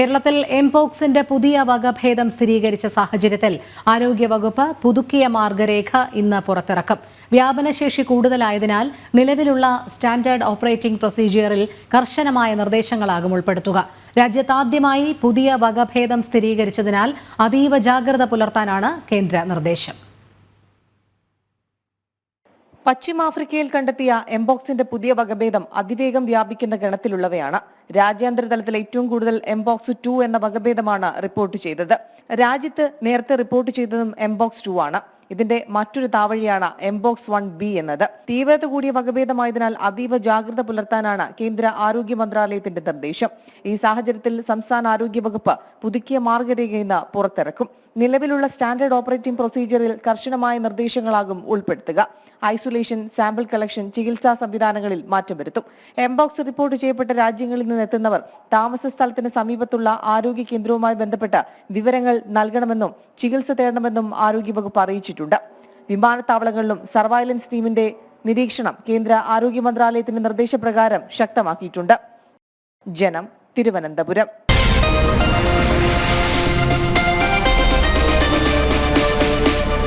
കേരളത്തിൽ എംപോക്സിന്റെ പുതിയ വകഭേദം സ്ഥിരീകരിച്ച സാഹചര്യത്തിൽ ആരോഗ്യവകുപ്പ് പുതുക്കിയ മാർഗരേഖ ഇന്ന് പുറത്തിറക്കും. വ്യാപനശേഷി കൂടുതലായതിനാൽ നിലവിലുള്ള സ്റ്റാൻഡേർഡ് ഓപ്പറേറ്റിംഗ് പ്രൊസീജിയറിൽ കർശനമായ നിർദ്ദേശങ്ങളാകും ഉൾപ്പെടുത്തുക. രാജ്യത്താദ്യമായി പുതിയ വകഭേദം സ്ഥിരീകരിച്ചതിനാൽ അതീവ ജാഗ്രത പുലർത്താനാണ് കേന്ദ്ര നിർദ്ദേശം. പശ്ചിമാഫ്രിക്കയിൽ കണ്ടെത്തിയ എംബോക്സിന്റെ പുതിയ വകഭേദം അതിവേഗം വ്യാപിക്കുന്ന ഗണത്തിലുള്ളവയാണ്. രാജ്യാന്തര തലത്തിൽ ഏറ്റവും കൂടുതൽ എംബോക്സ് ടു എന്ന വകഭേദമാണ് റിപ്പോർട്ട് ചെയ്തത്. രാജ്യത്ത് നേരത്തെ റിപ്പോർട്ട് ചെയ്തതും എംബോക്സ് ടു ആണ്. ഇതിന്റെ മറ്റൊരു താവഴിയാണ് എംബോക്സ് വൺ ബി എന്നത്. തീവ്രത കൂടിയ വകഭേദമായതിനാൽ അതീവ ജാഗ്രത പുലർത്താനാണ് കേന്ദ്ര ആരോഗ്യ മന്ത്രാലയത്തിന്റെ നിർദ്ദേശം. ഈ സാഹചര്യത്തിൽ സംസ്ഥാന ആരോഗ്യ വകുപ്പ് പുതുക്കിയ മാർഗരേഖ ഇന്ന് പുറത്തിറക്കും. നിലവിലുള്ള സ്റ്റാൻഡേർഡ് ഓപ്പറേറ്റിംഗ് പ്രൊസീജിയറിൽ കർശനമായ നിർദ്ദേശങ്ങളാകും ഉൾപ്പെടുത്തുക. ഐസൊലേഷൻ സാമ്പിൾ കളക്ഷൻ ചികിത്സാ സംവിധാനങ്ങളിൽ മാറ്റം വരുത്തും. എംബോക്സ് റിപ്പോർട്ട് ചെയ്യപ്പെട്ട രാജ്യങ്ങളിൽ നിന്ന് എത്തുന്നവർ താമസ സ്ഥലത്തിന് സമീപത്തുള്ള ആരോഗ്യ കേന്ദ്രവുമായി ബന്ധപ്പെട്ട വിവരങ്ങൾ നൽകണമെന്നും ചികിത്സ തേടണമെന്നും ആരോഗ്യവകുപ്പ് അറിയിച്ചിട്ടുണ്ട്. വിമാനത്താവളങ്ങളിലും സർവൈലൻസ് ടീമിന്റെ നിരീക്ഷണം കേന്ദ്ര ആരോഗ്യ മന്ത്രാലയത്തിന്റെ നിർദ്ദേശപ്രകാരം ശക്തമാക്കിയിട്ടുണ്ട്. ജനം തിരുവനന്തപുരം.